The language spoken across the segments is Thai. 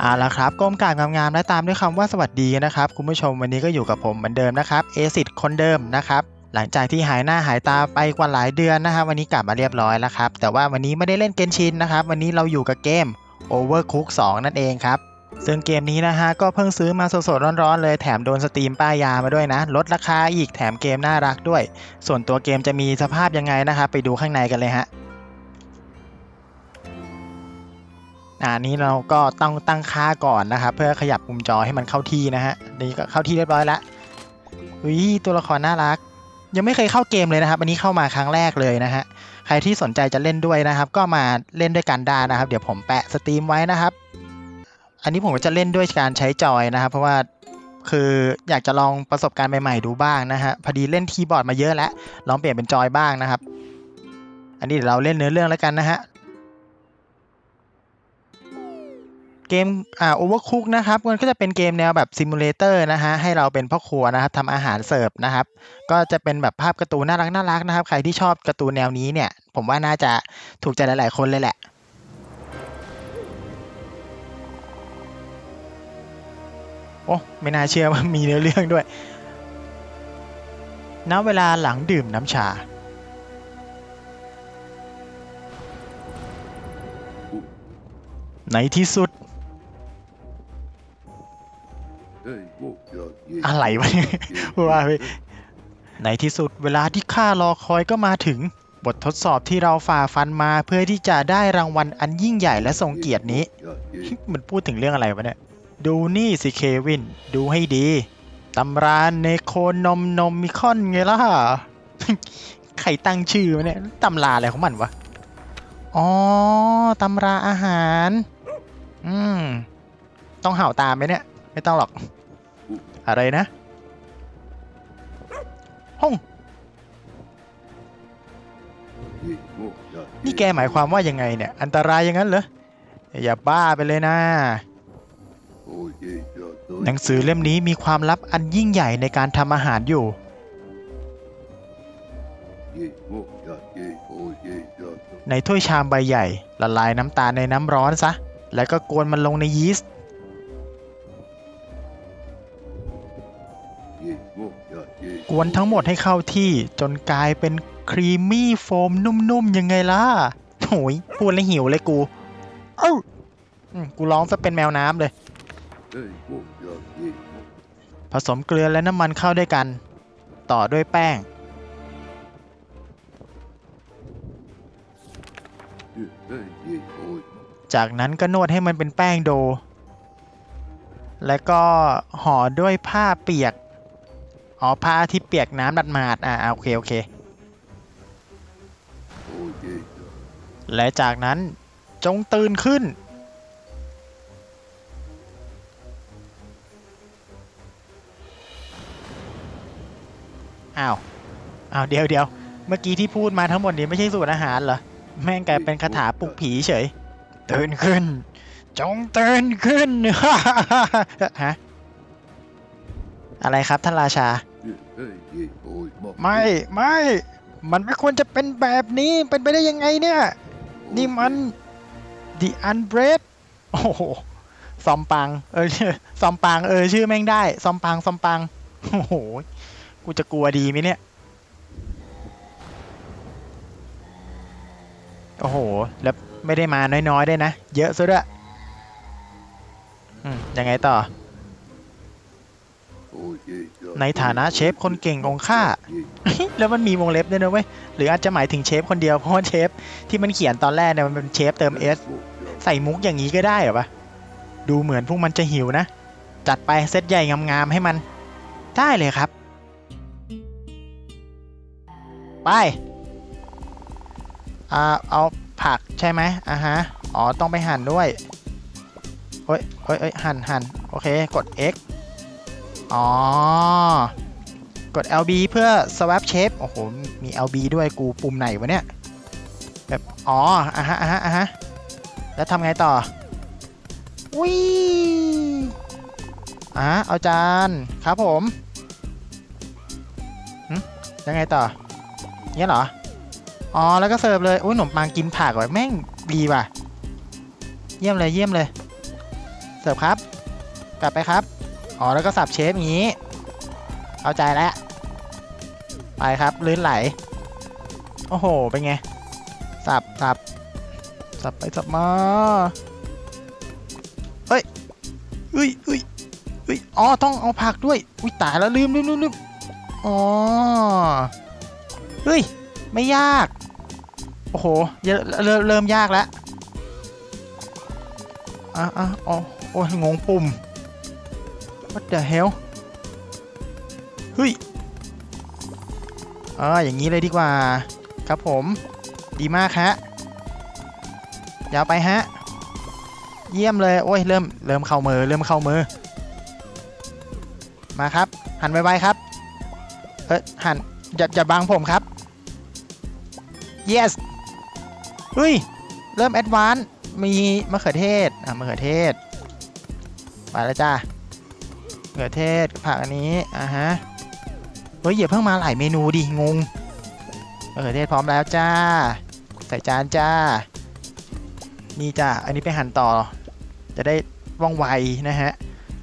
เอาละครับก้มกราบงามๆและตามด้วยคำว่าสวัสดีนะครับ คุณผู้ชมวันนี้ก็อยู่กับผมเหมือนเดิมนะครับเอซิดคนเดิมนะครับหลังจากที่หายหน้าหายตาไปกว่าหลายเดือนนะครับวันนี้กลับมาเรียบร้อยแล้วครับแต่ว่าวันนี้ไม่ได้เล่นเกนชินนะครับวันนี้เราอยู่กับเกม Overcook 2 นั่นเองครับซึ่งเกมนี้นะฮะก็เพิ่งซื้อมาสดๆร้อนๆเลยแถมโดนสตรีมป้ายยามาด้วยนะ ลดราคาอีกแถมเกมน่ารักด้วย ส่วนตัวเกมจะมีสภาพยังไงนะครับไปดูข้างในกันเลยฮะ อ่านี้เราก็ต้องตั้งค่าก่อนนะครับ เพื่อขยับมุมจอให้มันเข้าที่นะฮะนี่ก็เข้าที่เรียบร้อยแล้วอุ้ยตัวละครน่ารัก ยังไม่เคยเข้าเกมเลยนะครับ อันนี้เข้ามาครั้งแรกเลยนะฮะใครที่สนใจจะเล่นด้วยนะครับ ก็มาเล่นด้วยกันได้นะครับ เดี๋ยวผมแปะสตรีมไว้นะครับ อันนี้ผมก็จะเล่นด้วยการใช้จอยนะครับ เพราะว่าคืออยากจะลองประสบการณ์ใหม่ๆดูบ้างนะฮะพอดีเล่นคีย์บอร์ดมาเยอะแล้วลองเปลี่ยนเป็นจอยบ้างนะครับ อันนี้เดี๋ยวเราเล่นเนื้อเรื่องแล้วกันนะฮะ เกมอ่า Overcook นะครับมันก็จะเป็นเกมแนวแบบซิมูเลเตอร์นะฮะให้เราเป็นพ่อครัวนะครับทำอาหารเสิร์ฟนะครับ ก็จะเป็นแบบภาพการ์ตูนน่ารักน่ารักนะครับ ใครที่ชอบการ์ตูนแนวนี้เนี่ย ผมว่าน่าจะถูกใจหลาย ๆ คนเลยแหละโอ้ไม่น่าเชื่อว่ามีเนื้อเรื่องด้วยณเวลาหลังดื่มน้ำชาในที่สุด อะไรวะเนี่ยว่าไปในที่สุดเวลาที่ข้ารอคอยก็มาถึง บททดสอบที่เราฝ่าฟันมาเพื่อที่จะได้รางวัลอันยิ่งใหญ่และทรงเกียรตินี้ มันพูดถึงเรื่องอะไรวะเนี่ย ดูนี่สิเควิน ดูให้ดีตำราเนโคนมนมมิคอนไงล่ะใครตั้งชื่อวะเนี่ยตำราอะไรของมันวะ อ๋อตำราอาหาร อืม ต้องเห่าตามไหมเนี่ย ไม่ต้องหรอก อะไรนะห้องนี่แกหมายความว่ายังไงเนี่ย อันตรายอย่างนั้นเหรอ อย่าบ้าไปเลยนะ หนังสือเล่มนี้มีความลับอันยิ่งใหญ่ในการทำอาหารอยู่ ในถ้วยชามใบใหญ่ ละลายน้ำตาลในน้ำร้อนซะ แล้วก็กวนมันลงในยีสต์ กวนทั้งหมดให้เข้าที่จนกลายเป็นครีมมี่โฟมนุ่มๆ ยังไงล่ะโหยพูดแล้วหิวเลยกู เอ้าอืมกูร้องซะเป็นแมวน้ำเลย ผสมเกลือและน้ำมันเข้าด้วยกัน ต่อด้วยแป้ง จากนั้นก็นวดให้มันเป็นแป้งโด แล้วก็ห่อด้วยผ้าเปียก อ๋อผ้าที่เปียกน้ำดัดมาดอ่าโอเคโอเค และจากนั้นจงตื่นขึ้น อ้าว อ้าวเดี๋ยวเดี๋ยวเมื่อกี้ที่พูดมาทั้งหมดนี้ไม่ใช่สูตรอาหารเหรอ แม่งกลายเป็นคาถาปลุกผีเฉย ตื่นขึ้น จงตื่นขึ้น ฮะ อะไรครับท่านราชา ไม่ไม่ มันไม่ควรจะเป็นแบบนี้เป็นไปได้ยังไงเนี่ย นี่มัน The Unbread โอ้โห ซอมปัง เออชื่อซอมปัง เออ ชื่อแม่งได้ ซอมปัง ซอมปัง โอ้โห กูจะกลัวดีไหมเนี่ย โอ้โห แล้วไม่ได้มาน้อยๆได้วยนะ เยอะซะด้วย อืม ยังไงต่อ ในฐานะเชฟคนเก่งของข้า แล้วมันมีวงเล็บด้วยนะเว้ย หรืออาจจะหมายถึงเชฟคนเดียว เพราะว่าเชฟที่มันเขียนตอนแรกเนี่ยมันเป็นเชฟเติม S ใส่มุกอย่างนี้ก็ได้เหรอปะดูเหมือนพวกมันจะหิวนะ จัดไปเซตใหญ่งามๆให้มัน ได้เลยครับ ไปอ่าเอาผักใช่ไหมอ่าฮะ อ๋อ ต้องไปหั่นด้วยเฮ้ยเฮ้ยเฮ้ยหั่นหั่นโอเค กด X อ๋อกด LB เพื่อ swap shape โอ้โห มี LB ด้วยกูปุ่มไหนวะเนี่ย แบบ อ๋ออะฮะอะฮะอะฮะ แล้วทำไงต่อวิอะเอาจานครับผมหึยังไงต่อเนี้ยเหรอ อ๋อ แล้วก็เสิร์ฟเลย อุ้ยขนมปังกินผักว่ะแม่งดีว่ะ เยี่ยมเลยเยี่ยมเลย เสิร์ฟครับ กลับไปครับ อ๋อ แล้วก็สับเชฟอย่างนี้ เข้าใจแล้ว ไปครับ ลื่นไหล โอ้โห เป็นไง สับสับสับไปสับมาเฮ้ยเฮ้ยเฮ้ยเฮ้ย อ๋อ ต้องเอาผักด้วย อุ้ยตายแล้วลืมลืมลืมลืมอ๋อ เฮ้ย ไม่ยาก โอ้โหเยอะเริ่มเริ่มยากแล้วอะอะอ๋อโอ้ยงงปุ่ม what the hell เฮ้ยอ่าอย่างนี้เลยดีกว่า ครับผม ดีมากฮะยาวไปฮะ เยี่ยมเลย โอ้ย เริ่ม เริ่มเข้ามือ เริ่มเข้ามือ มาครับ หันไวๆครับ เฮ้ย หัน อย่า อย่าบังผมครับ yes เฮ้ย เริ่มแอดวานซ์ มีมะเขือเทศ อะ มะเขือเทศไปแล้วจ้า เขือเทศผักอันนี้อ่าฮะเฮ้ยอย่าเพิ่งมาหลายเมนูดิงงมะเขือเทศพร้อมแล้วจ้า ใส่จานจ้า นี่จ้า อันนี้ไปหั่นต่อ จะได้ว่องไวนะฮะ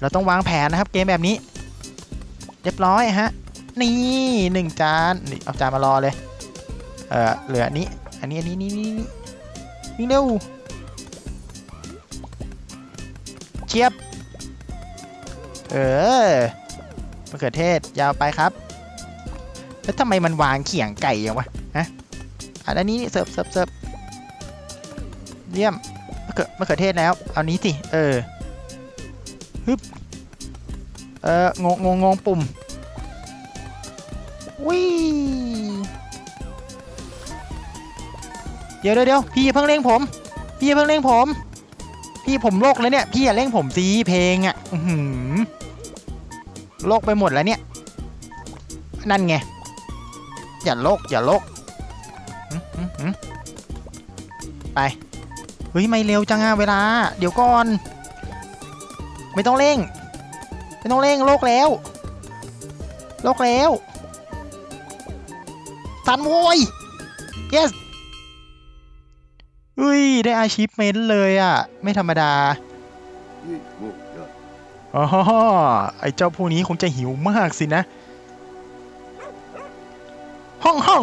เราต้องวางแผนนะครับเกมแบบนี้ เรียบร้อยฮะ นี่หนึ่งจานนี่เอาจานมารอเลย เออเหลืออันนี้ อันนี้อันนี้นี่นี่นี่นี่เร็วเชียบ เออมะเขือเทศยาวไปครับ แล้วทำไมมันวางเขียงไก่อย่างวะฮะอันนี้เสิร์ฟเสิร์ฟเสิร์ฟเยี่ยมมะเขือมะเขือเทศแล้ว เอานี้สิ เออฮึบเอองงงงงปุ่มวิเดี๋ยเดี๋ยวเดี๋ยวพี่เพิ่งเร่งผม พี่เพิ่งเร่งผม พี่ผมโลกแล้วเนี่ย พี่อย่าเร่งผมซีเพลงอะ อือหือ โลกไปหมดแล้วเนี่ย นั่นไง อย่าโลกอย่าโลกไป เฮ้ย ไม่เร็วจังอะเวลา เดี๋ยวก่อน ไม่ต้องเร่ง ไม่ต้องเร่งโลกแล้ว โลกแล้วตันโว้ย yes อุ้ย ได้อาชีพเมนเลยอะไม่ธรรมดา อ๋อไอ้เจ้าพวกนี้คงจะหิวมากสินะ ห้องห้อง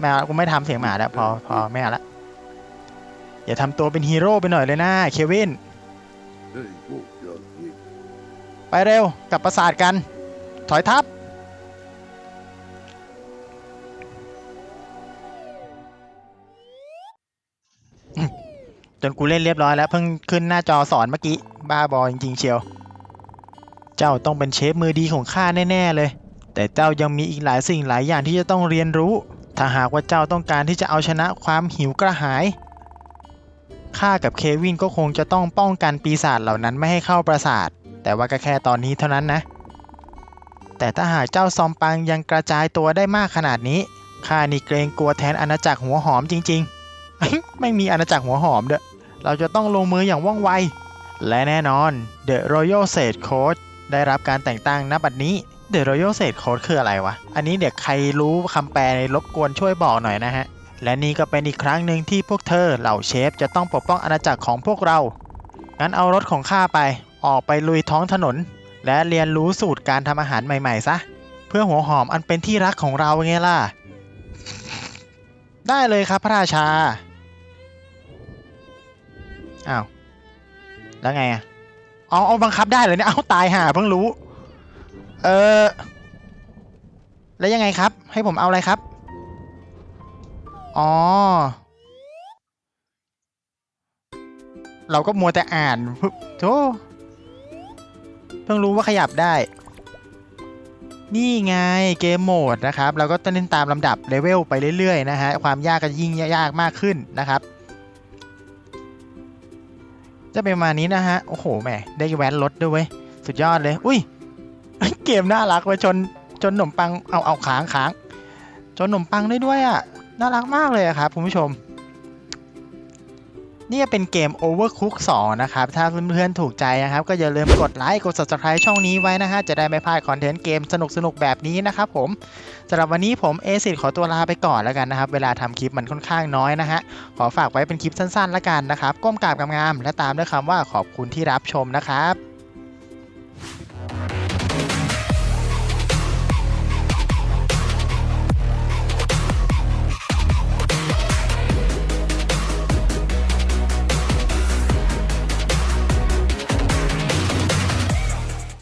แม่กูไม่ทำเสียงหมาแล้ว พอพอไม่เอาละอย่าทำตัวเป็นฮีโร่ไปหน่อยเลยนะ เควิน ไปเร็ว กลับปราสาทกัน ถอยทับ จนกูเล่นเรียบร้อยแล้วเพิ่งขึ้นหน้าจอสอนเมื่อกี้ บ้าบอจริงๆเชียว เจ้าต้องเป็นเชฟมือดีของข้าแน่ ๆ เลย แต่เจ้ายังมีอีกหลายสิ่งหลายอย่างที่จะต้องเรียนรู้ ถ้าหากว่าเจ้าต้องการที่จะเอาชนะความหิวกระหายข้ากับเควินก็คงจะต้องป้องกันปีศาจเหล่านั้นไม่ให้เข้าปราสาท แต่ว่าก็แค่ตอนนี้เท่านั้นนะ แต่ถ้าหากเจ้าซอมปังยังกระจายตัวได้มากขนาดนี้ข้านี่เกรงกลัวแทนอาณาจักรหัวหอมจริง ๆ ไม่มีอาณาจักรหัวหอมเด้อ เราจะต้องลงมืออย่างว่องไว และแน่นอน The Royal Sage Coach ได้รับการแต่งตั้งณบัดนี้ The Royal Sage Coach คืออะไรวะ อันนี้เดี๋ยวใครรู้คำแปลรบกวนช่วยบอกหน่อยนะฮะ และนี่ก็เป็นอีกครั้งหนึ่งที่พวกเธอเหล่าเชฟจะต้องปกป้องอาณาจักรของพวกเรา งั้นเอารถของข้าไป ออกไปลุยท้องถนน และเรียนรู้สูตรการทำอาหารใหม่ๆซะ เพื่อหัวหอมอันเป็นที่รักของเราไงล่ะ ได้เลยครับพระราชา อ้าว แล้วไงอะเอาเอาบังคับได้เลยเนี่ย เอาตายห่าเพิ่งรู้ เออ แล้วยังไงครับ ให้ผมเอาอะไรครับ อ๋อ เราก็มัวแต่อ่านโธ่เพิ่งรู้ว่าขยับได้ นี่ไงเกมโหมดนะครับ เราก็ต้องเล่นตามลำดับเลเวลไปเรื่อยๆนะฮะ ความยากก็ยิ่งยากมากขึ้นนะครับ จะเป็นมานี้นะฮะ โอ้โหแหมได้แว้นรถด้วยเว้ย สุดยอดเลย อุ้ย เกมน่ารักเว้ยชนชนขนมปังเอาเอาค้างค้างชนขนมปังได้ด้วยอะ น่ารักมากเลยครับคุณผู้ชม นี่เป็นเกม Overcook 2 นะครับ ถ้าเพื่อนๆ ถูกใจนะครับ ก็อย่าลืมกดไลค์ กด subscribe ช่องนี้ไว้นะฮะ จะได้ไม่พลาดคอนเทนต์เกมสนุกๆ แบบนี้นะครับผมสำหรับวันนี้ผมเอซิดขอตัวลาไปก่อนแล้วกันนะครับ เวลาทำคลิปมันค่อนข้างน้อยนะฮะ ขอฝากไว้เป็นคลิปสั้นๆ แล้วกันนะครับ ก้มกราบงามๆและตามด้วยคำว่าขอบคุณที่รับชมนะครับ